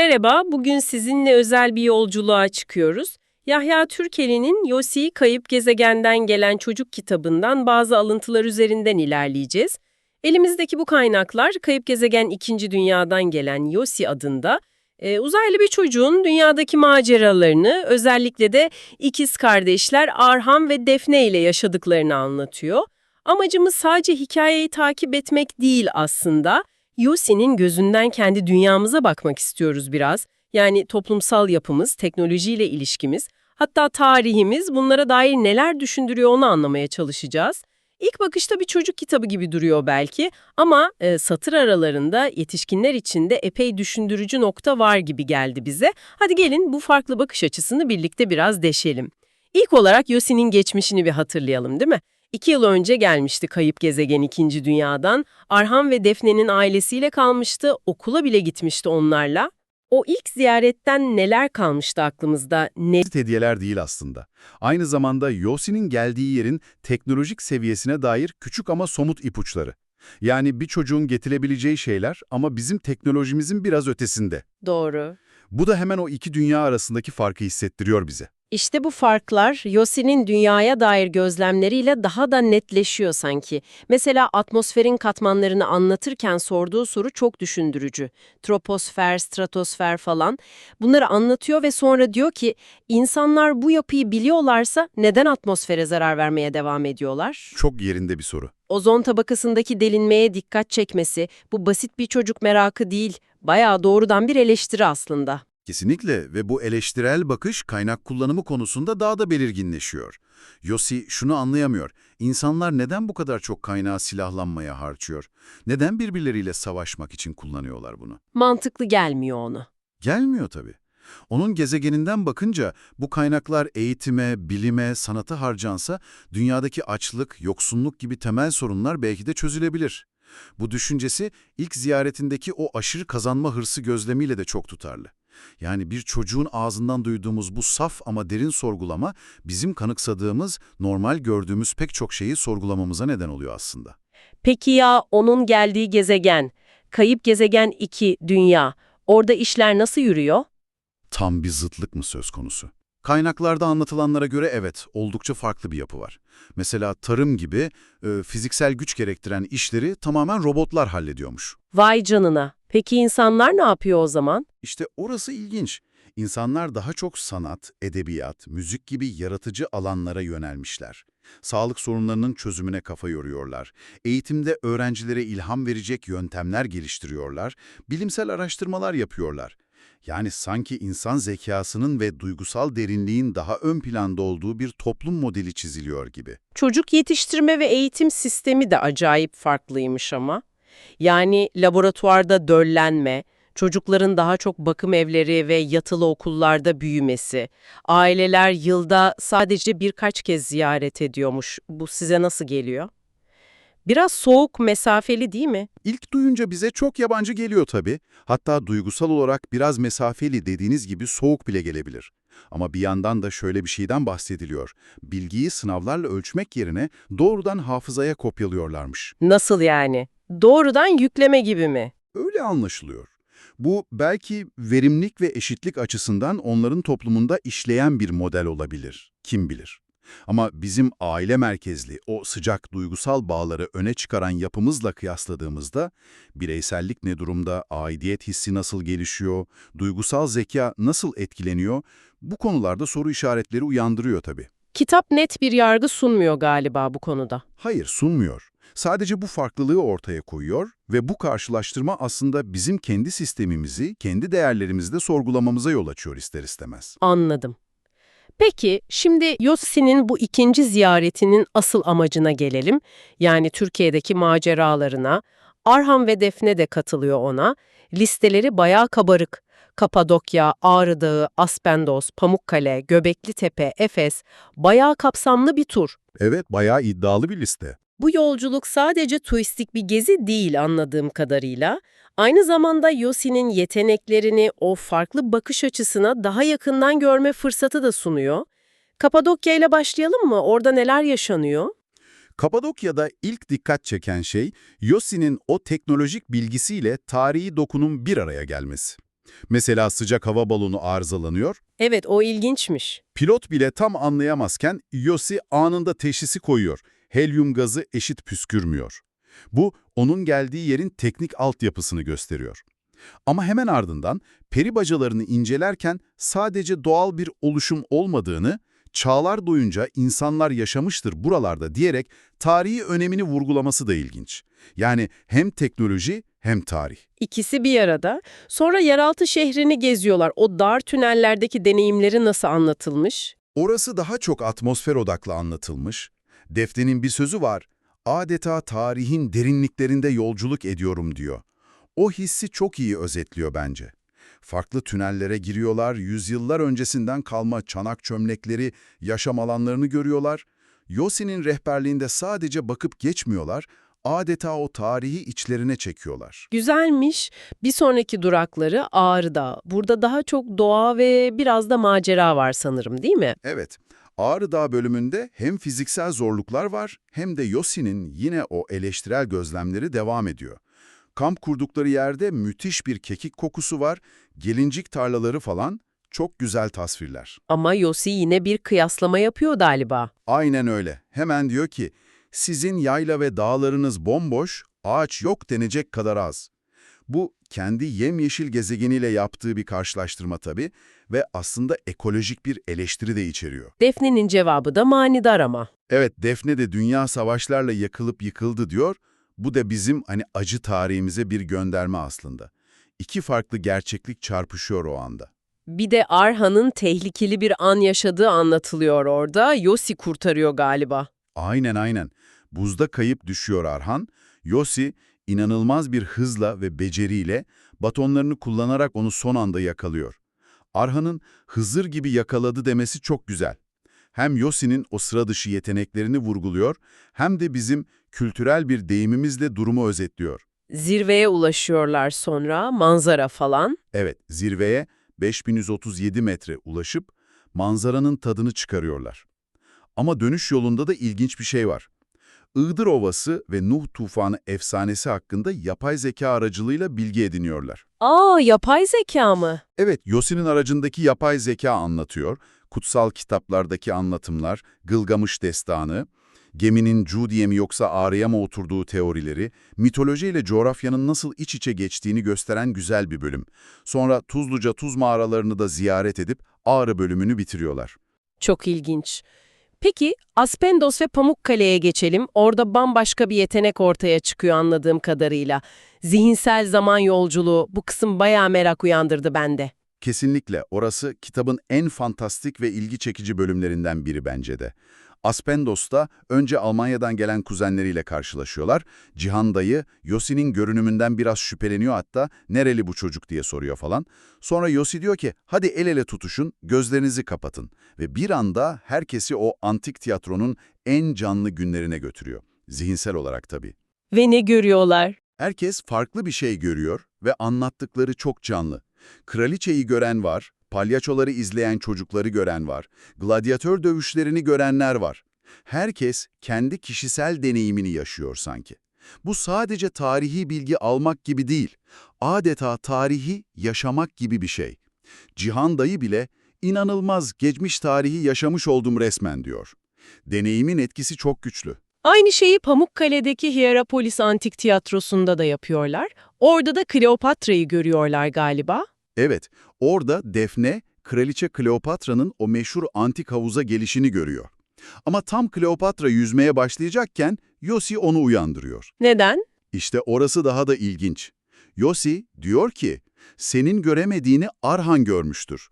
Merhaba, bugün sizinle özel bir yolculuğa çıkıyoruz. Yahya Türkeli'nin Yossi Kayıp Gezegenden Gelen Çocuk kitabından bazı alıntılar üzerinden ilerleyeceğiz. Elimizdeki bu kaynaklar Kayıp Gezegen 2. Dünyadan gelen Yossi adında e, uzaylı bir çocuğun dünyadaki maceralarını, özellikle de ikiz kardeşler Arham ve Defne ile yaşadıklarını anlatıyor. Amacımız sadece hikayeyi takip etmek değil aslında. Yossi'nin gözünden kendi dünyamıza bakmak istiyoruz biraz. Yani toplumsal yapımız, teknolojiyle ilişkimiz, hatta tarihimiz bunlara dair neler düşündürüyor onu anlamaya çalışacağız. İlk bakışta bir çocuk kitabı gibi duruyor belki ama e, satır aralarında yetişkinler için de epey düşündürücü nokta var gibi geldi bize. Hadi gelin bu farklı bakış açısını birlikte biraz deşelim. İlk olarak Yossi'nin geçmişini bir hatırlayalım değil mi? İki yıl önce gelmişti kayıp gezegen 2. Dünyadan. Arhan ve Defne'nin ailesiyle kalmıştı, okula bile gitmişti onlarla. O ilk ziyaretten neler kalmıştı aklımızda, ne hediyeler değil aslında. Aynı zamanda Yossi'nin geldiği yerin teknolojik seviyesine dair küçük ama somut ipuçları. Yani bir çocuğun getirebileceği şeyler ama bizim teknolojimizin biraz ötesinde. doğru. Bu da hemen o iki dünya arasındaki farkı hissettiriyor bize. İşte bu farklar Yossi'nin dünyaya dair gözlemleriyle daha da netleşiyor sanki. Mesela atmosferin katmanlarını anlatırken sorduğu soru çok düşündürücü. Troposfer, stratosfer falan. Bunları anlatıyor ve sonra diyor ki insanlar bu yapıyı biliyorlarsa neden atmosfere zarar vermeye devam ediyorlar? Çok yerinde bir soru. Ozon tabakasındaki delinmeye dikkat çekmesi bu basit bir çocuk merakı değil, bayağı doğrudan bir eleştiri aslında. Kesinlikle ve bu eleştirel bakış kaynak kullanımı konusunda daha da belirginleşiyor. Yossi şunu anlayamıyor. İnsanlar neden bu kadar çok kaynağı silahlanmaya harcıyor? Neden birbirleriyle savaşmak için kullanıyorlar bunu? Mantıklı gelmiyor ona. Gelmiyor tabii. Onun gezegeninden bakınca bu kaynaklar eğitime, bilime, sanata harcansa dünyadaki açlık, yoksunluk gibi temel sorunlar belki de çözülebilir. Bu düşüncesi ilk ziyaretindeki o aşırı kazanma hırsı gözlemiyle de çok tutarlı. Yani bir çocuğun ağzından duyduğumuz bu saf ama derin sorgulama bizim kanıksadığımız, normal gördüğümüz pek çok şeyi sorgulamamıza neden oluyor aslında. Peki ya onun geldiği gezegen, kayıp gezegen 2, Dünya, orada işler nasıl yürüyor? Tam bir zıtlık mı söz konusu? Kaynaklarda anlatılanlara göre evet, oldukça farklı bir yapı var. Mesela tarım gibi e, fiziksel güç gerektiren işleri tamamen robotlar hallediyormuş. Vay canına. Peki insanlar ne yapıyor o zaman? İşte orası ilginç. İnsanlar daha çok sanat, edebiyat, müzik gibi yaratıcı alanlara yönelmişler. Sağlık sorunlarının çözümüne kafa yoruyorlar. Eğitimde öğrencilere ilham verecek yöntemler geliştiriyorlar. Bilimsel araştırmalar yapıyorlar. Yani sanki insan zekasının ve duygusal derinliğin daha ön planda olduğu bir toplum modeli çiziliyor gibi. Çocuk yetiştirme ve eğitim sistemi de acayip farklıymış ama. Yani laboratuvarda döllenme, çocukların daha çok bakım evleri ve yatılı okullarda büyümesi, aileler yılda sadece birkaç kez ziyaret ediyormuş. Bu size nasıl geliyor? Biraz soğuk, mesafeli değil mi? İlk duyunca bize çok yabancı geliyor tabii. Hatta duygusal olarak biraz mesafeli dediğiniz gibi soğuk bile gelebilir. Ama bir yandan da şöyle bir şeyden bahsediliyor. Bilgiyi sınavlarla ölçmek yerine doğrudan hafızaya kopyalıyorlarmış. Nasıl yani? Doğrudan yükleme gibi mi? Öyle anlaşılıyor. Bu belki verimlilik ve eşitlik açısından onların toplumunda işleyen bir model olabilir. Kim bilir. Ama bizim aile merkezli, o sıcak duygusal bağları öne çıkaran yapımızla kıyasladığımızda bireysellik ne durumda, aidiyet hissi nasıl gelişiyor, duygusal zeka nasıl etkileniyor, bu konularda soru işaretleri uyandırıyor tabii. Kitap net bir yargı sunmuyor galiba bu konuda. Hayır, sunmuyor. Sadece bu farklılığı ortaya koyuyor ve bu karşılaştırma aslında bizim kendi sistemimizi, kendi değerlerimizi de sorgulamamıza yol açıyor ister istemez. Anladım. Peki, şimdi Yossi'nin bu ikinci ziyaretinin asıl amacına gelelim. Yani Türkiye'deki maceralarına. Arhan ve Defne de katılıyor ona. Listeleri bayağı kabarık. Kapadokya, Ağrı Dağı, Aspendos, Pamukkale, Göbekli Tepe, Efes, bayağı kapsamlı bir tur. Evet, bayağı iddialı bir liste. Bu yolculuk sadece turistik bir gezi değil anladığım kadarıyla. Aynı zamanda Yossi'nin yeteneklerini, o farklı bakış açısına daha yakından görme fırsatı da sunuyor. Kapadokya ile başlayalım mı? Orada neler yaşanıyor? Kapadokya'da ilk dikkat çeken şey, Yossi'nin o teknolojik bilgisiyle tarihi dokunun bir araya gelmesi. Mesela sıcak hava balonu arızalanıyor, Evet, o ilginçmiş. pilot bile tam anlayamazken Yossi anında teşhisi koyuyor. Helyum gazı eşit püskürmüyor. Bu, onun geldiği yerin teknik altyapısını gösteriyor. Ama hemen ardından peri bacalarını incelerken sadece doğal bir oluşum olmadığını, çağlar boyunca insanlar yaşamıştır buralarda diyerek tarihi önemini vurgulaması da ilginç. Yani hem teknoloji hem tarih. İkisi bir arada. Sonra yeraltı şehrini geziyorlar. O dar tünellerdeki deneyimleri nasıl anlatılmış? Orası daha çok atmosfer odaklı anlatılmış. Defne'nin bir sözü var, adeta tarihin derinliklerinde yolculuk ediyorum diyor. O hissi çok iyi özetliyor bence. Farklı tünellere giriyorlar, yüzyıllar öncesinden kalma çanak çömlekleri, yaşam alanlarını görüyorlar. Yossi'nin rehberliğinde sadece bakıp geçmiyorlar, adeta o tarihi içlerine çekiyorlar. Güzelmiş. Bir sonraki durakları Ağrı'da. Burada daha çok doğa ve biraz da macera var sanırım değil mi? Evet, Ağrı Dağı bölümünde hem fiziksel zorluklar var hem de Yossi'nin yine o eleştirel gözlemleri devam ediyor. Kamp kurdukları yerde müthiş bir kekik kokusu var, gelincik tarlaları falan çok güzel tasvirler. Ama Yossi yine bir kıyaslama yapıyor galiba. Aynen öyle. Hemen diyor ki, sizin yayla ve dağlarınız bomboş, ağaç yok denecek kadar az. Bu kendi yemyeşil gezegeniyle yaptığı bir karşılaştırma tabii ve aslında ekolojik bir eleştiri de içeriyor. Defne'nin cevabı da manidar ama. Evet, Defne de dünya savaşlarla yakılıp yıkıldı diyor. Bu da bizim hani acı tarihimize bir gönderme aslında. İki farklı gerçeklik çarpışıyor o anda. Bir de Arhan'ın tehlikeli bir an yaşadığı anlatılıyor orada. Yossi kurtarıyor galiba. Aynen aynen. Buzda kayıp düşüyor Arhan. Yossi inanılmaz bir hızla ve beceriyle batonlarını kullanarak onu son anda yakalıyor. Arhan'ın Hızır gibi yakaladı demesi çok güzel. Hem Yossi'nin o sıra dışı yeteneklerini vurguluyor hem de bizim kültürel bir deyimimizle durumu özetliyor. Zirveye ulaşıyorlar sonra, manzara falan. Evet, zirveye 5137 metre ulaşıp manzaranın tadını çıkarıyorlar. Ama dönüş yolunda da ilginç bir şey var. Iğdır Ovası ve Nuh Tufanı efsanesi hakkında yapay zeka aracılığıyla bilgi ediniyorlar. Aa, yapay zeka mı? Evet, Yossi'nin aracındaki yapay zeka anlatıyor, kutsal kitaplardaki anlatımlar, Gılgamış destanı, geminin Cudi'ye mi yoksa Ağrı'ya mı oturduğu teorileri, mitoloji ile coğrafyanın nasıl iç içe geçtiğini gösteren güzel bir bölüm. Sonra Tuzluca tuz mağaralarını da ziyaret edip Ağrı bölümünü bitiriyorlar. Çok ilginç. Peki, Aspendos ve Pamukkale'ye geçelim. Orada bambaşka bir yetenek ortaya çıkıyor anladığım kadarıyla. Zihinsel zaman yolculuğu, bu kısım bayağı merak uyandırdı bende. Kesinlikle orası kitabın en fantastik ve ilgi çekici bölümlerinden biri bence de. Aspendos'ta önce Almanya'dan gelen kuzenleriyle karşılaşıyorlar. Cihan dayı Yossi'nin görünümünden biraz şüpheleniyor hatta nereli bu çocuk diye soruyor falan. Sonra Yossi diyor ki hadi el ele tutuşun gözlerinizi kapatın ve bir anda herkesi o antik tiyatronun en canlı günlerine götürüyor. Zihinsel olarak tabii. Ve ne görüyorlar? Herkes farklı bir şey görüyor ve anlattıkları çok canlı. Kraliçeyi gören var, palyaçoları izleyen çocukları gören var, gladyatör dövüşlerini görenler var. Herkes kendi kişisel deneyimini yaşıyor sanki. Bu sadece tarihi bilgi almak gibi değil, adeta tarihi yaşamak gibi bir şey. Cihan dayı bile inanılmaz geçmiş tarihi yaşamış oldum resmen diyor. Deneyimin etkisi çok güçlü. Aynı şeyi Pamukkale'deki Hierapolis Antik Tiyatrosu'nda da yapıyorlar. Orada da Kleopatra'yı görüyorlar galiba. Evet, orada Defne, Kraliçe Kleopatra'nın o meşhur antik havuza gelişini görüyor. Ama tam Kleopatra yüzmeye başlayacakken Yossi onu uyandırıyor. Neden? İşte orası daha da ilginç. Yossi diyor ki, senin göremediğini Arhan görmüştür.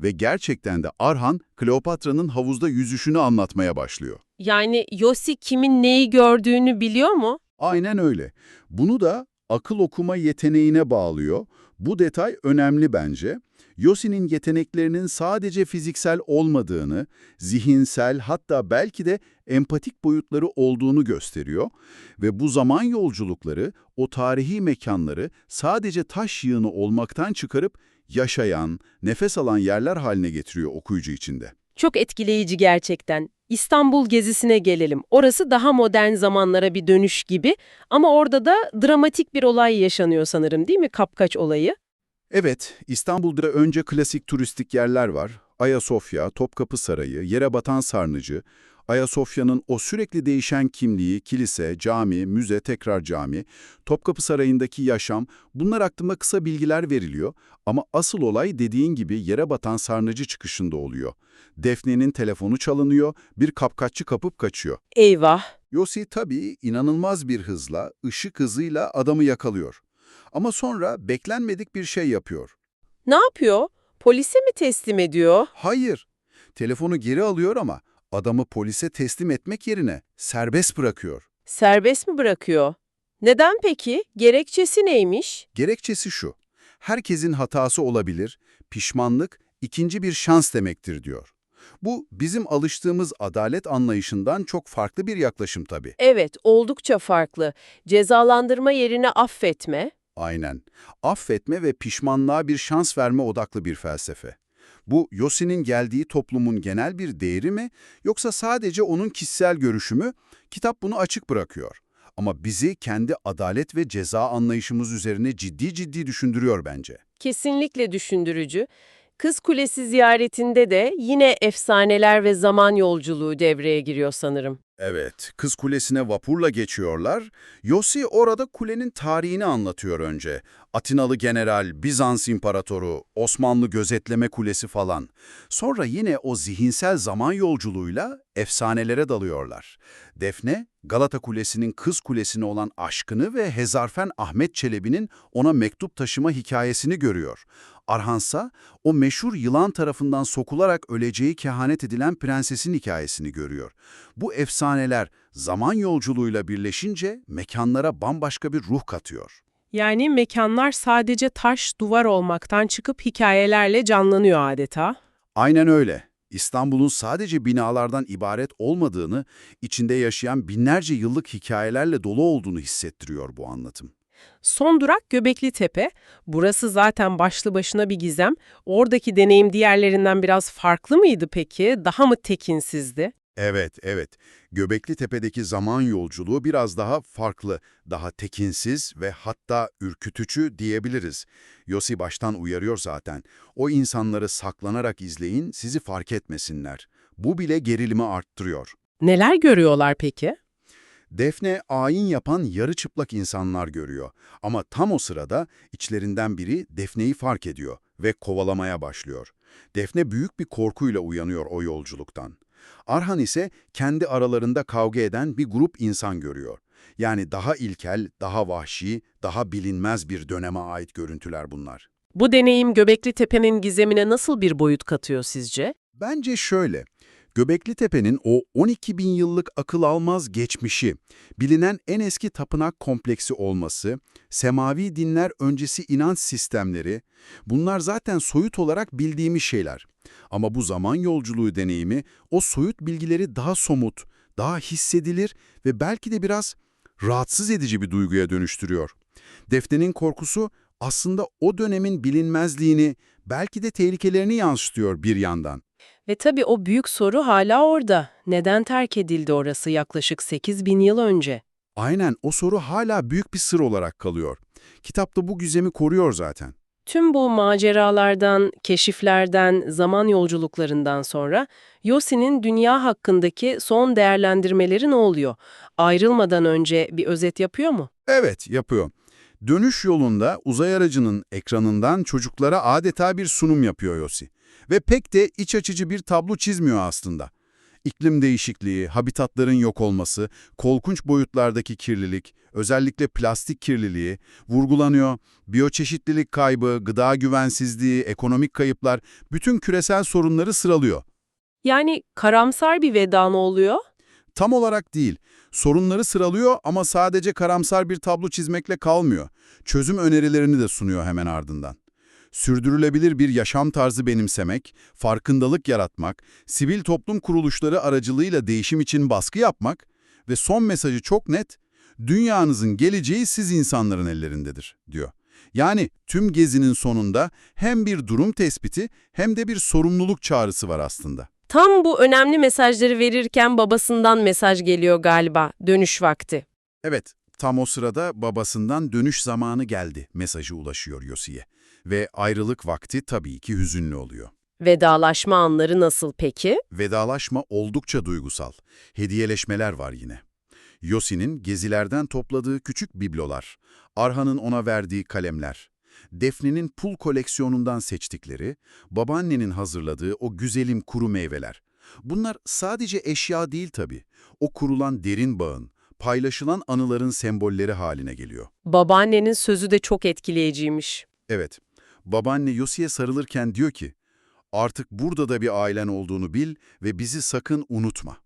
Ve gerçekten de Arhan, Kleopatra'nın havuzda yüzüşünü anlatmaya başlıyor. Yani Yossi kimin neyi gördüğünü biliyor mu? Aynen öyle. Bunu da akıl okuma yeteneğine bağlıyor. Bu detay önemli bence. Yossi'nin yeteneklerinin sadece fiziksel olmadığını, zihinsel hatta belki de empatik boyutları olduğunu gösteriyor ve bu zaman yolculukları o tarihi mekanları sadece taş yığını olmaktan çıkarıp yaşayan, nefes alan yerler haline getiriyor okuyucu içinde. Çok etkileyici gerçekten. İstanbul gezisine gelelim. Orası daha modern zamanlara bir dönüş gibi ama orada da dramatik bir olay yaşanıyor sanırım değil mi? Kapkaç olayı. Evet, İstanbul'da önce klasik turistik yerler var. Ayasofya, Topkapı Sarayı, Yerebatan Sarnıcı. Ayasofya'nın o sürekli değişen kimliği, kilise, cami, müze, tekrar cami, Topkapı Sarayı'ndaki yaşam, bunlar hakkında kısa bilgiler veriliyor. Ama asıl olay dediğin gibi Yerebatan Sarnıcı çıkışında oluyor. Defne'nin telefonu çalınıyor, bir kapkaççı kapıp kaçıyor. Eyvah! Yossi tabii inanılmaz bir hızla, ışık hızıyla adamı yakalıyor. Ama sonra beklenmedik bir şey yapıyor. Ne yapıyor? Polise mi teslim ediyor? Hayır, telefonu geri alıyor ama adamı polise teslim etmek yerine serbest bırakıyor. Serbest mi bırakıyor? Neden peki? Gerekçesi neymiş? Gerekçesi şu, herkesin hatası olabilir, pişmanlık ikinci bir şans demektir diyor. Bu bizim alıştığımız adalet anlayışından çok farklı bir yaklaşım tabii. Evet, oldukça farklı. Cezalandırma yerine affetme. Aynen. Affetme ve pişmanlığa bir şans verme odaklı bir felsefe. Bu Yossi'nin geldiği toplumun genel bir değeri mi yoksa sadece onun kişisel görüşü mü? Kitap bunu açık bırakıyor. Ama bizi kendi adalet ve ceza anlayışımız üzerine ciddi ciddi düşündürüyor bence. Kesinlikle düşündürücü. Kız Kulesi ziyaretinde de yine efsaneler ve zaman yolculuğu devreye giriyor sanırım. Evet, Kız Kulesi'ne vapurla geçiyorlar. Yossi orada kulenin tarihini anlatıyor önce. Atinalı general, Bizans imparatoru, Osmanlı gözetleme kulesi falan. Sonra yine o zihinsel zaman yolculuğuyla efsanelere dalıyorlar. Defne, Galata Kulesi'nin Kız Kulesi'ne olan aşkını ve Hezarfen Ahmet Çelebi'nin ona mektup taşıma hikayesini görüyor. Arhansa, o meşhur yılan tarafından sokularak öleceği kehanet edilen prensesin hikayesini görüyor. Bu efsaneler zaman yolculuğuyla birleşince mekanlara bambaşka bir ruh katıyor. Yani mekanlar sadece taş, duvar olmaktan çıkıp hikayelerle canlanıyor adeta. Aynen öyle. İstanbul'un sadece binalardan ibaret olmadığını, içinde yaşayan binlerce yıllık hikayelerle dolu olduğunu hissettiriyor bu anlatım. Son durak Göbekli Tepe. Burası zaten başlı başına bir gizem. Oradaki deneyim diğerlerinden biraz farklı mıydı peki? Daha mı tekinsizdi? Evet, evet. Göbekli Tepe'deki zaman yolculuğu biraz daha farklı, daha tekinsiz ve hatta ürkütücü diyebiliriz. Yossi baştan uyarıyor zaten. O insanları saklanarak izleyin, sizi fark etmesinler. Bu bile gerilimi arttırıyor. Neler görüyorlar peki? Defne ayin yapan yarı çıplak insanlar görüyor. Ama tam o sırada içlerinden biri Defne'yi fark ediyor ve kovalamaya başlıyor. Defne büyük bir korkuyla uyanıyor o yolculuktan. Arhan ise kendi aralarında kavga eden bir grup insan görüyor. Yani daha ilkel, daha vahşi, daha bilinmez bir döneme ait görüntüler bunlar. Bu deneyim Göbekli Tepe'nin gizemine nasıl bir boyut katıyor sizce? Bence şöyle, Göbekli Tepe'nin o 12 bin yıllık akıl almaz geçmişi, bilinen en eski tapınak kompleksi olması, semavi dinler öncesi inanç sistemleri, bunlar zaten soyut olarak bildiğimiz şeyler. Ama bu zaman yolculuğu deneyimi o soyut bilgileri daha somut, daha hissedilir ve belki de biraz rahatsız edici bir duyguya dönüştürüyor. Defne'nin korkusu aslında o dönemin bilinmezliğini, belki de tehlikelerini yansıtıyor bir yandan. Ve tabii o büyük soru hala orada. Neden terk edildi orası yaklaşık 8 bin yıl önce? Aynen o soru hala büyük bir sır olarak kalıyor. Kitapta bu gizemi koruyor zaten. Tüm bu maceralardan, keşiflerden, zaman yolculuklarından sonra Yossi'nin dünya hakkındaki son değerlendirmeleri ne oluyor? Ayrılmadan önce bir özet yapıyor mu? Evet, yapıyor. Dönüş yolunda uzay aracının ekranından çocuklara adeta bir sunum yapıyor Yossi. Ve pek de iç açıcı bir tablo çizmiyor aslında. İklim değişikliği, habitatların yok olması, korkunç boyutlardaki kirlilik, özellikle plastik kirliliği vurgulanıyor. Biyoçeşitlilik kaybı, gıda güvensizliği, ekonomik kayıplar bütün küresel sorunları sıralıyor. Yani karamsar bir veda mı oluyor? Tam olarak değil. Sorunları sıralıyor ama sadece karamsar bir tablo çizmekle kalmıyor. Çözüm önerilerini de sunuyor hemen ardından. Sürdürülebilir bir yaşam tarzı benimsemek, farkındalık yaratmak, sivil toplum kuruluşları aracılığıyla değişim için baskı yapmak ve son mesajı çok net, dünyanızın geleceği siz insanların ellerindedir, diyor. Yani tüm gezinin sonunda hem bir durum tespiti hem de bir sorumluluk çağrısı var aslında. Tam bu önemli mesajları verirken babasından mesaj geliyor galiba, dönüş vakti. Evet, tam o sırada babasından dönüş zamanı geldi mesajı ulaşıyor Yossi'ye. Ve ayrılık vakti tabii ki hüzünlü oluyor. Vedalaşma anları nasıl peki? Vedalaşma oldukça duygusal. Hediyeleşmeler var yine. Yossi'nin gezilerden topladığı küçük biblolar, Arhan'ın ona verdiği kalemler, Defne'nin pul koleksiyonundan seçtikleri, babaannenin hazırladığı o güzelim kuru meyveler. Bunlar sadece eşya değil tabii. O kurulan derin bağın, paylaşılan anıların sembolleri haline geliyor. Babaannenin sözü de çok etkileyiciymiş. Evet, babaanne Yossi'ye sarılırken diyor ki, artık burada da bir ailen olduğunu bil ve bizi sakın unutma.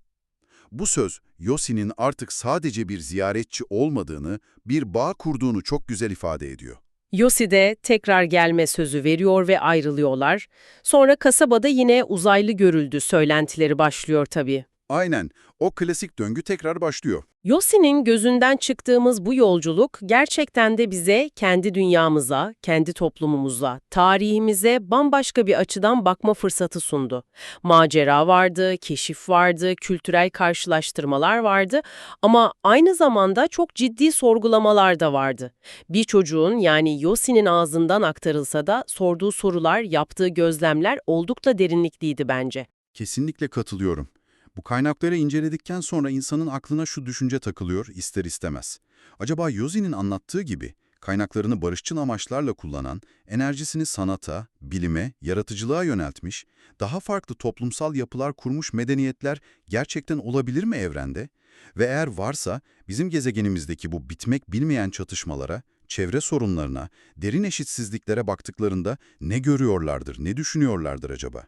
Bu söz, Yossi'nin artık sadece bir ziyaretçi olmadığını, bir bağ kurduğunu çok güzel ifade ediyor. Yossi de tekrar gelme sözü veriyor ve ayrılıyorlar. Sonra kasabada yine uzaylı görüldü söylentileri başlıyor tabii. Aynen, o klasik döngü tekrar başlıyor. Yossi'nin gözünden çıktığımız bu yolculuk gerçekten de bize kendi dünyamıza, kendi toplumumuza, tarihimize bambaşka bir açıdan bakma fırsatı sundu. Macera vardı, keşif vardı, kültürel karşılaştırmalar vardı ama aynı zamanda çok ciddi sorgulamalar da vardı. Bir çocuğun yani Yossi'nin ağzından aktarılsa da sorduğu sorular, yaptığı gözlemler oldukça derinlikliydi bence. Kesinlikle katılıyorum. Bu kaynakları inceledikten sonra insanın aklına şu düşünce takılıyor ister istemez. Acaba Yozi'nin anlattığı gibi kaynaklarını barışçıl amaçlarla kullanan, enerjisini sanata, bilime, yaratıcılığa yöneltmiş, daha farklı toplumsal yapılar kurmuş medeniyetler gerçekten olabilir mi evrende? Ve eğer varsa bizim gezegenimizdeki bu bitmek bilmeyen çatışmalara, çevre sorunlarına, derin eşitsizliklere baktıklarında ne görüyorlardır, ne düşünüyorlardır acaba?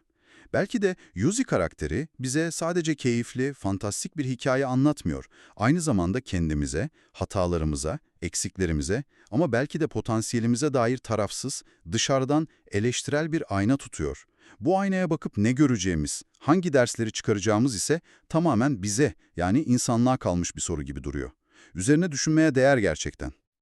Belki de Yuzi karakteri bize sadece keyifli, fantastik bir hikaye anlatmıyor. Aynı zamanda kendimize, hatalarımıza, eksiklerimize ama belki de potansiyelimize dair tarafsız, dışarıdan eleştirel bir ayna tutuyor. Bu aynaya bakıp ne göreceğimiz, hangi dersleri çıkaracağımız ise tamamen bize yani insanlığa kalmış bir soru gibi duruyor. Üzerine düşünmeye değer gerçekten.